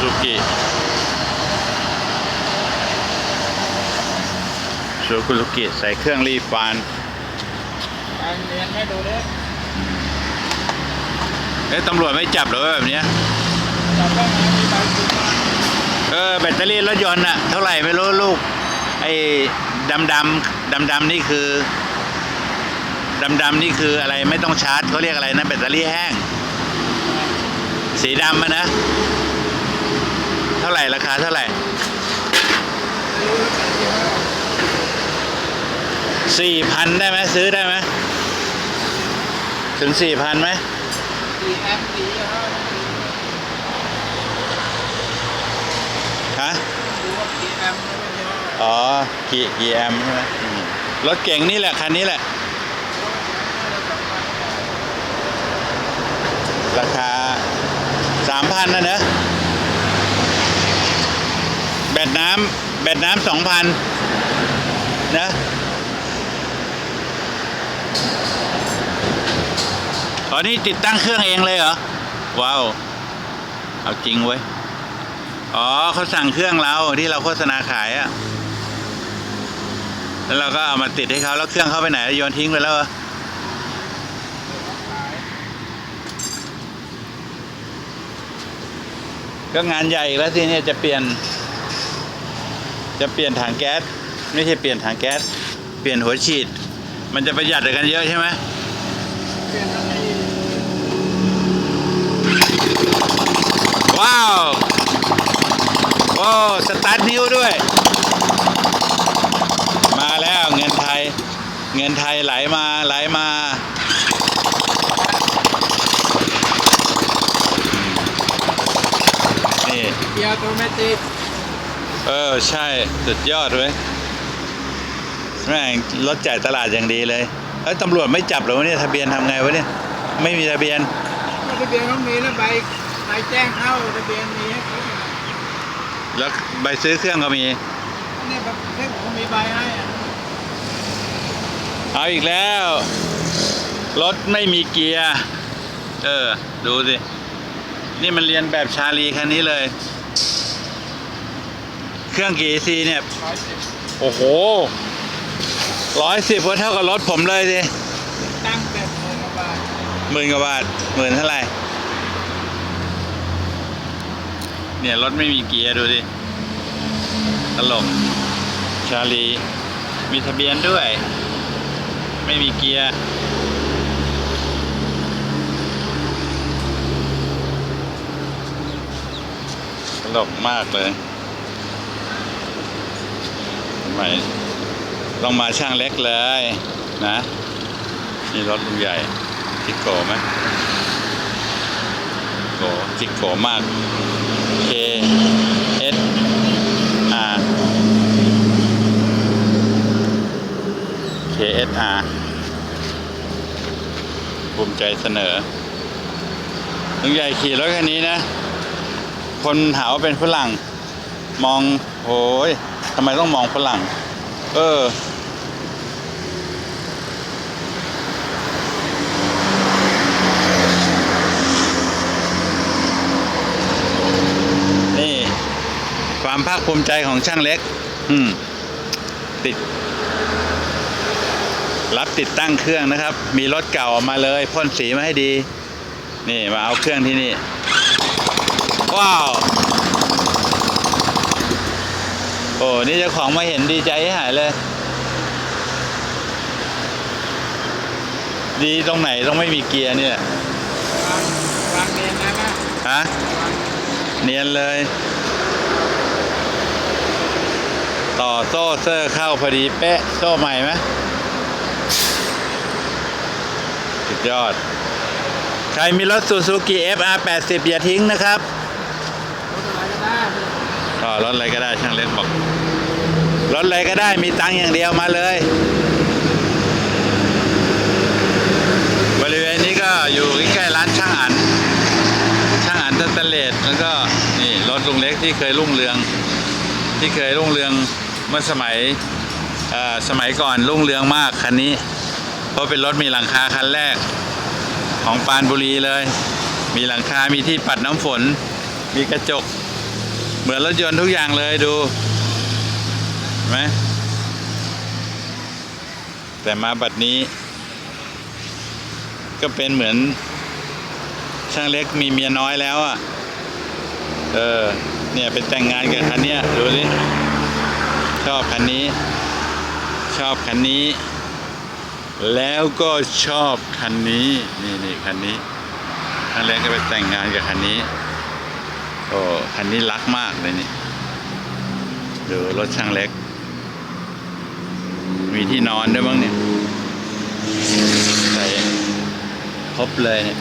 ซูกิซูซูกิใส่เครื่องรีฟานการเรียนให้ดูดิเอ๊ะตำรวจไม่จับเหรอแบบเนี้ยจับได้ไหมมีใบซื้อมาเออแบตเตอรี่รถยนต์อะเท่าไหร่ไม่รู้ลูก ไอ้ดำดำดำดำๆนี่คือดำดำๆนี่คืออะไรไม่ต้องชาร์จเขาเรียกอะไรนะแบตเตอรี่แห้ง สีดำอะนะเท่าไหร่ราคาเท่าไหร่สี่พันได้ไหมซื้อได้ไหมถึงสี่พันไหมฮะอ๋อกี่กี่แอมใช่ไหมรถเก่งนี่แหละคันนี้แหละ ราคาสามพันนะเนอะ แบตน้ำแบตน้ำสองพันนะอ๋อนี่ติดตั้งเครื่องเองเลยเหรอ ว้าว เอาจริงเว้ย อ๋อเขาสั่งเครื่องเราที่เราโฆษณาขายอะแล้วเราก็เอามาติดให้เขาแล้วเครื่องเขาไปไหนโยนทิ้งไปแล้วเหรอก็งานใหญ่แล้วทีเนี้ยจะเปลี่ยน จะเปลี่ยนถังแก๊สไม่ใช่เปลี่ยนถังแก๊สเปลี่ยนหัวฉีด มันจะประหยัดกันเยอะใช่ไหมว้าวโอ้สตาร์ทนิ้วด้วย มาแล้วเงินไทย เงินไทยไหลมาไหลมานี่เกียร์ออโตเมติ เออ ใช่ สุดยอดเว้ยแม่งรถจ่ายตลาดอย่างดีเลยเอ้ยตำรวจไม่จับเหรอวะเนี่ยทะเบียนทำไงวะเนี่ย ไม่มีทะเบียน ทะเบียนเขามีแล้วใบใบแจ้งเข้าทะเบียนมีให้เขาอยู่แล้วใบซื้อเครื่องก็มีเนี่ยแบบเพื่อนผมมีใบให้อะเอาอีกแล้ว รถไม่มีเกียร์ เออ ดูสิ นี่มันเรียนแบบชาลีคันนี้เลย เครื่องกี่ซีเนี่ยร้อยสิบโอ้โหร้อยสิบก็เท่ากับรถผมเลยสิตั้งแต่หมื่นกว่าบาทหมื่นกว่าบาทหมื่นเท่าไหร่ เนี่ย รถไม่มีเกียร์ดูสิตลก ชาลี มีทะเบียนด้วย ไม่มีเกียร์ตลกมากเลย ทำไมต้องมาช่างเล็กเลยนะนี่รถลุงใหญ่จิกโกไหมโกจิกโกมาก K S R K S R ภูมิใจเสนอลุงใหญ่ขี่รถคันนี้นะ คนหาว่าเป็นฝรั่ง มองโอ้ยำไมต้องมองฝรั่ง เออ นี่ ความภาคภูมิใจของช่างเล็ก อืม ติด รับติดตั้งเครื่องนะครับ มีรถเก่าออกมาเลยพ่นสีมาให้ดี นี่มาเอาเครื่องที่นี่ ว้าว โอ้ นี่เจ้าของมาเห็นดีใจให้หายเลย ดีตรงไหนต้องไม่มีเกียร์เนี่ยวางวางเรียนได้ไหมฮะเนียนเลย ต่อโซ่เซอร์เข้าพอดีเป๊ะโซ่ใหม่ไหมสุดยอด ใครมีรถ Suzuki FR80 อย่าทิ้งนะครับรถอะไรก็ได้อ๋อรถอะไรก็ได้ช่างเล็กบอก รถอะไรก็ได้มีตังค์อย่างเดียวมาเลย บริเวณนี้ก็อยู่ใกล้ๆร้านช่างอัน ช่างอันสแตนเลสแล้วก็นี่รถลุงเล็กที่เคยรุ่งเรือง ที่เคยรุ่งเรืองเมื่อสมัยสมัยก่อนรุ่งเรืองมากคันนี้ เพราะเป็นรถมีหลังคาคันแรกของปานบุรีเลย มีหลังคา มีที่ปัดน้ำฝน มีกระจก เหมือนรถยนต์ทุกอย่างเลยดู ไหมแต่มาบัดนี้ ก็เป็นเหมือน ช่างเล็กมีเมียน้อยแล้วอะ เออ เนี่ยเป็นแต่งงานกับคันเนี้ยดูสิชอบคันนี้ ชอบคันนี้ แล้วก็ชอบคันนี้ นี่นี่คันนี้ช่างเล็กก็ไปแต่งงานกับคันนี้โอ้คันนี้รักมากเลยนี่ดูรถช่างเล็ก มีที่นอนด้วยบ้างเนี่ยใส่ครบเลยเนี่ย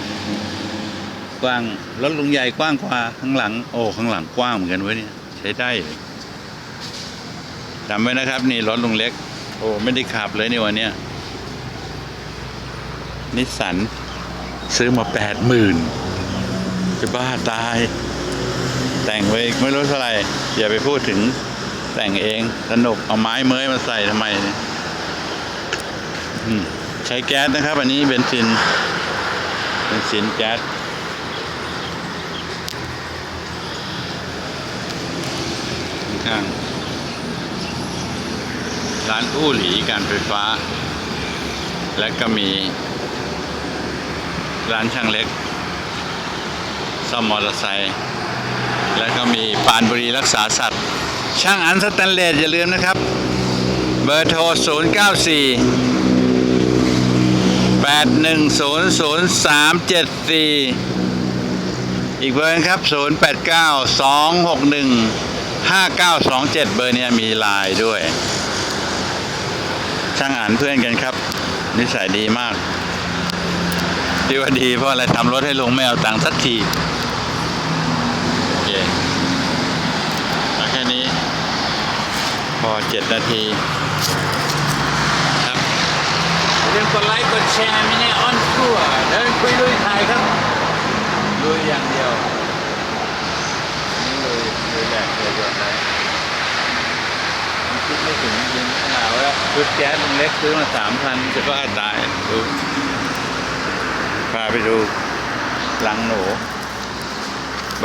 กว้างรถลุงใหญ่กว้างกว่าข้างหลัง โอ้ข้างหลังกว้างเหมือนกันเว้ยเนี่ยใช้ได้จำไว้นะครับ นี่รถลุงเล็ก โอ้ไม่ได้ขับเลยนี่วันเนี้ยนิสสันซื้อมาแปดหมื่นจะบ้าตาย แต่งไว้ไม่รู้เท่าไหร่อย่าไปพูดถึงแต่งเองสนุกเอาไม้เมยมาใส่ทำไมเนี่ย ใช้แก๊สนะครับ อันนี้เบนซินเบนซินแก๊สข้างร้านอู้หลีการไฟฟ้า และก็มี ร้านช่างเล็กซ่อมมอเตอร์ไซค์และก็มีปานบุรีรักษาสัตว์ ช่างอันสแตนเลสอย่าลืมนะครับ เบอร์โทร 0 9 4 8 1 0 0 3 7 4อีกเบอร์ครับ0 8 9 2 6 1 5927เบอร์เนี้ยมีลน์ด้วย ช่างอ่านเพื่อนกันครับ นิสัยดีมากที่ว่าดีเพราะอะไรทำรถให้ลุงไม่เอาตังค์สักทีโอเคแค่นี้ พอเจ็ดนาที ครับอย่าลืมกดไลค์กด แชร์มินิออนทัวร์เดินคุยลุยถ่ายครับลุยอย่างเดียวนี่เลยเลยแหลกเลยยอดเลยคิดไม่ถึงจริงขนาดว่าชุดแก๊สมันเล็กซื้อมาสามพันจะก็ตายดูพาไปดูลังหนู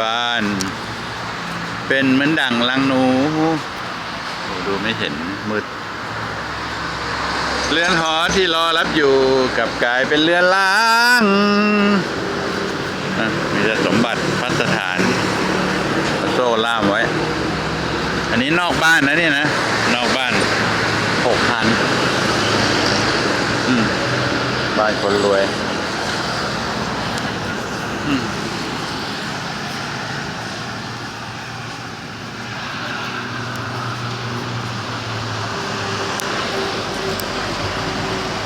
บ้าน เป็นเหมือนดั่งลังหนู ดูไม่เห็นมืด เรือนหอที่รอรับอยู่กับกลายเป็นเรือนล้างอะมีแต่สมบัติพัสถานโซ่ล่ามไว้ อันนี้นอกบ้านนะเนี่ยนะ นอกบ้านหกพันบ้านคนรวย